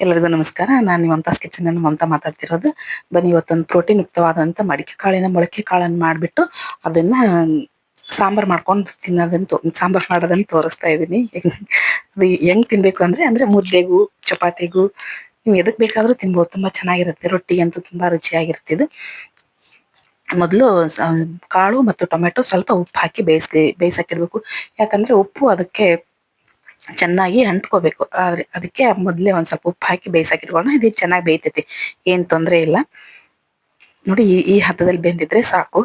ಎಲ್ಲರಿಗೂ ನಮಸ್ಕಾರ. ನಾನು ಮಮತಾಸ್ ಕಿಚನ್ ಅನ್ನು ಮಮತಾ ಮಾತಾಡ್ತಿರೋದು. ಬನ್ನಿ, ಇವತ್ತೊಂದು ಪ್ರೋಟೀನ್ ಯುಕ್ತವಾದಂಥ ಮಡಿಕೆ ಕಾಳಿನ ಮೊಳಕೆ ಕಾಳನ್ನು ಮಾಡಿಬಿಟ್ಟು ಅದನ್ನ ಸಾಂಬಾರು ಮಾಡ್ಕೊಂಡು ತಿನ್ನೋದನ್ನು ತೋ ಸಾಂಬಾರು ಮಾಡೋದನ್ನು ತೋರಿಸ್ತಾ ಇದ್ದೀನಿ ಅದು ಹೆಂಗ್ ತಿನ್ಬೇಕು ಅಂದ್ರೆ ಅಂದ್ರೆ ಮುದ್ದೆಗೂ, ಚಪಾತಿಗೂ, ನೀವು ಎದಕ್ಕೆ ಬೇಕಾದರೂ ತಿನ್ಬೋದು. ತುಂಬ ಚೆನ್ನಾಗಿರುತ್ತೆ. ರೊಟ್ಟಿ ಅಂತೂ ತುಂಬ ರುಚಿಯಾಗಿರುತ್ತೆ ಇದು ಮೊದಲು ಕಾಳು ಮತ್ತು ಟೊಮೆಟೊ ಸ್ವಲ್ಪ ಉಪ್ಪು ಹಾಕಿ ಬೇಯಿಸಿ ಬೇಯಿಸಕ್ಕಿಡ್ಬೇಕು ಯಾಕಂದ್ರೆ ಉಪ್ಪು ಅದಕ್ಕೆ ಚೆನ್ನಾಗಿ ಅಂಟ್ಕೋಬೇಕು. ಆದ್ರೆ ಅದಕ್ಕೆ ಮೊದಲೇ ಒಂದು ಸ್ವಲ್ಪ ಉಪ್ಪು ಹಾಕಿ ಬೇಯಿಸಾಕಿಟ್ಕೊಳ್ಳೋಣ ಇದು ಚೆನ್ನಾಗಿ ಬೇಯ್ತೈತಿ. ಏನು ತೊಂದರೆ ಇಲ್ಲ. ನೋಡಿ ಈ ಈ ಹಂತದಲ್ಲಿ ಬೆಂದಿದ್ರೆ ಸಾಕು.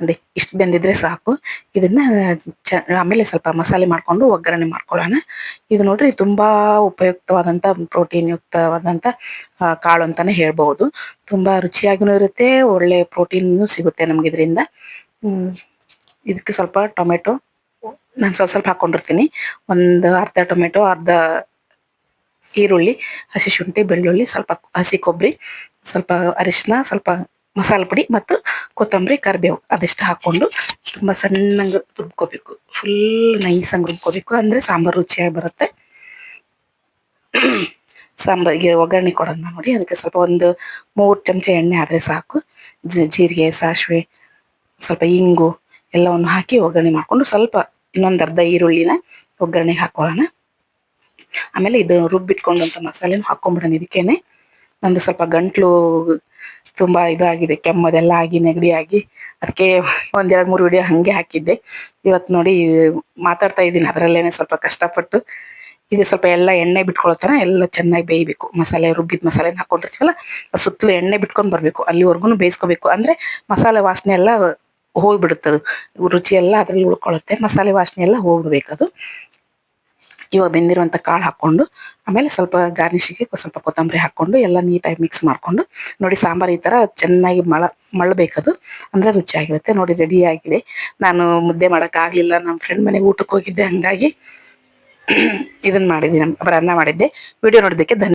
ನೋಡಿ ಇಷ್ಟು ಬೆಂದಿದ್ರೆ ಸಾಕು. ಇದನ್ನ ಚ, ಆಮೇಲೆ ಸ್ವಲ್ಪ ಮಸಾಲೆ ಮಾಡ್ಕೊಂಡು ಒಗ್ಗರಣೆ ಮಾಡ್ಕೊಳ್ಳೋಣ. ಇದು ನೋಡ್ರಿ ತುಂಬಾ ಉಪಯುಕ್ತವಾದಂತ ಪ್ರೋಟೀನ್ ಯುಕ್ತವಾದಂತ ಕಾಳು ಅಂತಾನೆ ಹೇಳ್ಬೋದು ತುಂಬಾ ರುಚಿಯಾಗಿನೂ ಇರುತ್ತೆ, ಒಳ್ಳೆ ಪ್ರೋಟೀನ್ ಸಿಗುತ್ತೆ ನಮ್ಗೆ ಇದರಿಂದ. ಹ್ಮ್. ಇದಕ್ಕೆ ಸ್ವಲ್ಪ ಟೊಮೆಟೊ ನಾನು ಸ್ವಲ್ಪ ಸ್ವಲ್ಪ ಹಾಕೊಂಡಿರ್ತೀನಿ. ಒಂದು ಅರ್ಧ ಟೊಮೆಟೊ, ಅರ್ಧ ಈರುಳ್ಳಿ, ಹಸಿ ಶುಂಠಿ, ಬೆಳ್ಳುಳ್ಳಿ, ಸ್ವಲ್ಪ ಹಸಿ ಕೊಬ್ಬರಿ, ಸ್ವಲ್ಪ ಅರಿಶಿನ, ಸ್ವಲ್ಪ ಮಸಾಲೆ ಪುಡಿ ಮತ್ತು ಕೊತ್ತಂಬರಿ, ಕರಿಬೇವು ಅದೆಷ್ಟು ಹಾಕ್ಕೊಂಡು ತುಂಬ ಸಣ್ಣಂಗೆ ರುಬ್ಕೋಬೇಕು. ಫುಲ್ ನೈಸಂಗೆ ರುಬ್ಕೋಬೇಕು. ಅಂದರೆ ಸಾಂಬಾರು ರುಚಿಯಾಗಿ ಬರುತ್ತೆ. ಸಾಂಬಾರಿಗೆ ಒಗ್ಗರಣೆ ಕೊಡೋಣ ನೋಡಿ, ಅದಕ್ಕೆ ಸ್ವಲ್ಪ ಒಂದು ಮೂರು ಚಮಚ ಎಣ್ಣೆ ಆದರೆ ಸಾಕು. ಜೀರಿಗೆ, ಸಾಸಿವೆ, ಸ್ವಲ್ಪ ಇಂಗು ಎಲ್ಲವನ್ನು ಹಾಕಿ ಒಗ್ಗರಣೆ ಮಾಡಿಕೊಂಡು ಸ್ವಲ್ಪ ಇನ್ನೊಂದು ಅರ್ಧ ಈರುಳ್ಳಿನ ಒಗ್ಗರಣೆಗೆ ಹಾಕೊಳ್ಳೋಣ. ಆಮೇಲೆ ಇದು ರುಬ್ಬಿಟ್ಕೊಂಡಂಥ ಮಸಾಲೆನೂ ಹಾಕೊಂಡ್ಬಿಡೋಣ ಇದಕ್ಕೇನೆ. ನಂದು ಸ್ವಲ್ಪ ಗಂಟ್ಲು ತುಂಬ ಇದಾಗಿದೆ ಕೆಮ್ಮದೆಲ್ಲ ಆಗಿ, ನೆಗಡಿ ಆಗಿ. ಅದಕ್ಕೆ ಒಂದೆರಡು ಮೂರು ವಿಡಿಯೋ ಹಾಗೆ ಹಾಕಿದ್ದೆ. ಇವತ್ತು ನೋಡಿ ಮಾತಾಡ್ತಾ ಇದ್ದೀನಿ, ಅದರಲ್ಲೇನೆ ಸ್ವಲ್ಪ ಕಷ್ಟಪಟ್ಟು. ಇದು ಸ್ವಲ್ಪ ಎಲ್ಲ ಎಣ್ಣೆ ಬಿಟ್ಕೊಳ್ತಾನೆ ಎಲ್ಲ ಚೆನ್ನಾಗಿ ಬೇಯಬೇಕು. ಮಸಾಲೆ, ರುಬ್ಬಿದ ಮಸಾಲೆ ಹಾಕೊಂಡಿರ್ತೀವಲ್ಲ ಸುತ್ತಲೂ ಎಣ್ಣೆ ಬಿಟ್ಕೊಂಡು ಬರಬೇಕು. ಅಲ್ಲಿವರೆಗೂ ಬೇಯಿಸ್ಕೋಬೇಕು. ಅಂದರೆ ಮಸಾಲೆ ವಾಸನೆ ಎಲ್ಲ ಹೋಗ್ಬಿಡುತ್ತದು. ರುಚಿ ಎಲ್ಲ ಅದರಲ್ಲಿ ಉಳ್ಕೊಳ್ಳುತ್ತೆ ಮಸಾಲೆ ವಾಸನೆ ಎಲ್ಲ ಹೋಗ್ಬಿಡ್ಬೇಕದು. ಇವಾಗ ಬೆಂದಿರುವಂಥ ಕಾಳು ಹಾಕ್ಕೊಂಡು, ಆಮೇಲೆ ಸ್ವಲ್ಪ ಗಾರ್ನಿಶಿಗೆ ಸ್ವಲ್ಪ ಕೊತ್ತಂಬರಿ ಹಾಕೊಂಡು ಎಲ್ಲ ನೀಟಾಗಿ ಮಿಕ್ಸ್ ಮಾಡಿಕೊಂಡು, ನೋಡಿ ಸಾಂಬಾರು ಈ ಥರ ಚೆನ್ನಾಗಿ ಮಳ, ಮಳ್ಳಬೇಕದು. ಅಂದರೆ ರುಚಿಯಾಗಿರುತ್ತೆ. ನೋಡಿ ರೆಡಿ ಆಗಿದೆ. ನಾನು ಮುದ್ದೆ ಮಾಡೋಕ್ಕಾಗಲಿಲ್ಲ ನಮ್ಮ ಫ್ರೆಂಡ್ ಮನೆಗೆ ಊಟಕ್ಕೆ ಹೋಗಿದ್ದೆ, ಹಂಗಾಗಿ ಇದನ್ನ ಮಾಡಿದ್ದೀನಿ ಬರ ಅನ್ನ ಮಾಡಿದ್ದೆ. ವಿಡಿಯೋ ನೋಡೋದಕ್ಕೆ ಧನ್ಯ